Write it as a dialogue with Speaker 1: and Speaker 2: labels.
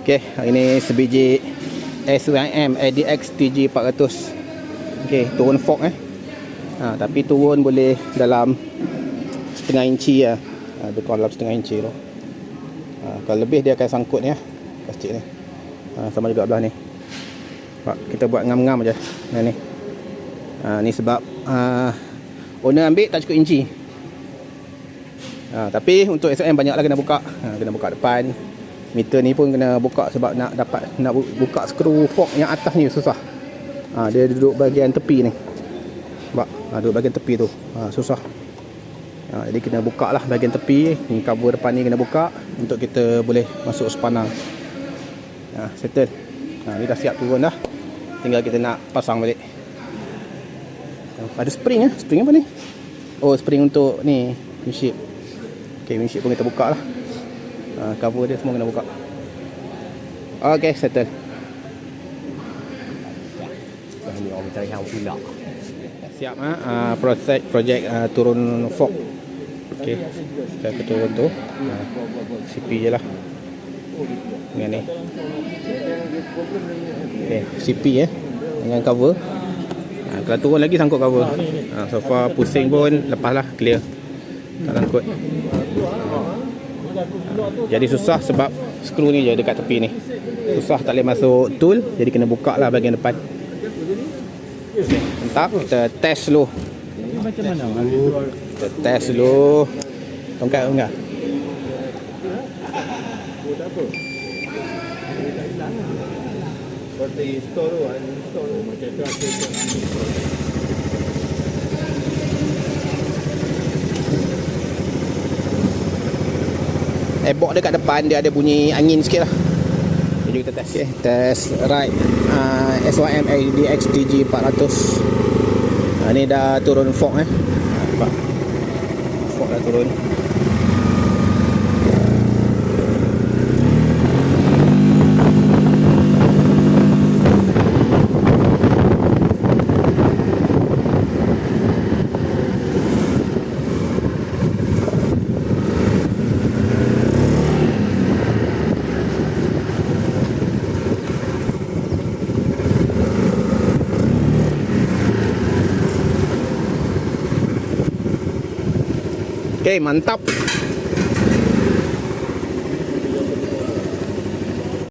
Speaker 1: Okey, ini sebiji SYM ADX TG 400. Okey, turun fork eh. Ha, tapi turun boleh dalam setengah inci ya. Ha, lebih kurang dalam setengah inci tu. Ha, kalau lebih dia akan sangkut ni ya. Plastik ni. Ha, sama juga belah ni. Pak, kita buat ngam-ngam aja. Nah ni. Ha, ni sebab uh, owner ambil tak cukup inci. Ha, tapi untuk SOM banyaklah kena buka. Ha, kena buka depan. Meter ni pun kena buka sebab nak dapat nak bu- buka skru fork yang atas ni susah. Ha, dia duduk bahagian tepi ni. Nampak? Ha, duduk bahagian tepi tu. Ha, susah. Ha, jadi kena buka lah bahagian tepi. Ni cover depan ni kena buka untuk kita boleh masuk spanner. Ha, settle. Ha, ni dah siap turun dah. Tinggal kita nak pasang balik. Ada spring eh. Spring apa ni? Oh, spring untuk ni windshield. Okay, windshield pun kita buka lah. Ha, cover dia semua kena buka. Okay, settle.
Speaker 2: Ni orang mencari hang pula.
Speaker 1: Siap ah uh, projek projek uh, turun fork. Okey. Kita ke turun tu. Uh, CP je lah. Dengan ni. Okey, CP eh. Dengan cover. Uh, kalau turun lagi sangkut cover. Uh, so far pusing pun lepas lah clear. Tak sangkut. Jadi susah sebab skru ni je dekat tepi ni. Susah tak boleh masuk tool jadi kena buka lah bahagian depan. Mantap, kita test dulu.
Speaker 2: Macam mana?
Speaker 1: Kita test dulu. Tongkat enggak?
Speaker 3: Seperti store tu, store tu macam tu
Speaker 1: Airbox dekat depan dia ada bunyi angin sikit lah. Jadi kita test. Okay, test right. Uh, SYM ADX TG 400. Uh, ni dah turun fork eh. Uh, nampak? Fork dah turun. Okay, mantap.